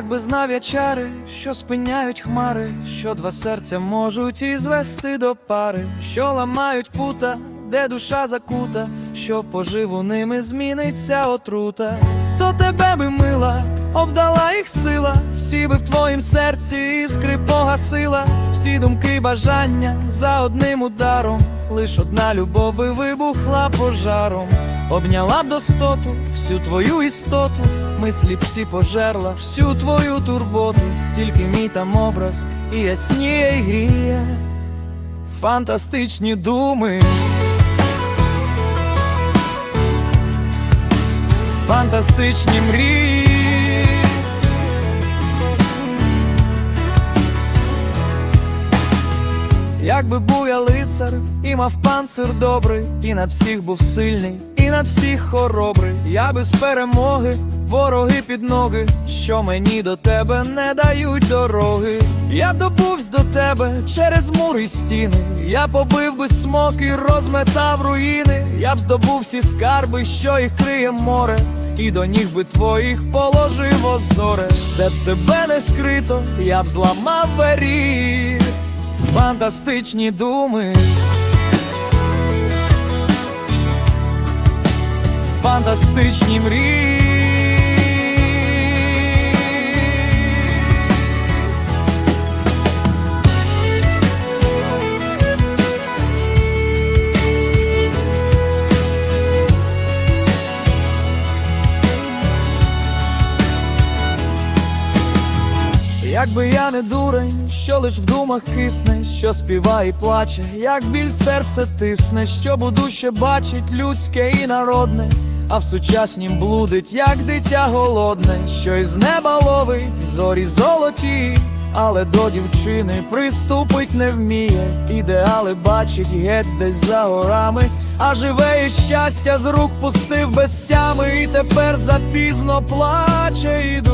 Якби знав я чари, що спиняють хмари, що два серця можуть і звести до пари, що ламають пута, де душа закута, що поживу ними зміниться отрута, то тебе би мила, обдала їх сила, всі би в твоїм серці іскри погасила, всі думки, бажання за одним ударом, лиш одна любов би вибухла пожаром, обняла б достоту, всю твою істоту, мислі б всі пожерла, всю твою турботу, тільки мій там образ і ясніє й гріє, фантастичні думи. Фантастичні мрії. Якби був я лицар і мав панцир добрий, і над всіх був сильний, і над всіх хоробрий, я без перемоги, вороги під ноги, що мені до тебе не дають дороги. Я б добувсь до тебе через мури й стіни, я побив би смок і розметав руїни, я б здобув всі скарби, що їх криє море. І до ніг би твоїх положив озоре, де б тебе не скрито, я б зламав вері, фантастичні думи. Фантастичні мрії. Якби я не дурень, що лиш в думах кисне, що співає і плаче, як біль серце тисне, що буду ще бачить людське і народне, а в сучаснім блудить, як дитя голодне, що із неба ловить зорі золоті, але до дівчини приступить не вміє, ідеали бачить геть десь за горами, а живе і щастя з рук пустив без тями, і тепер запізно плаче і.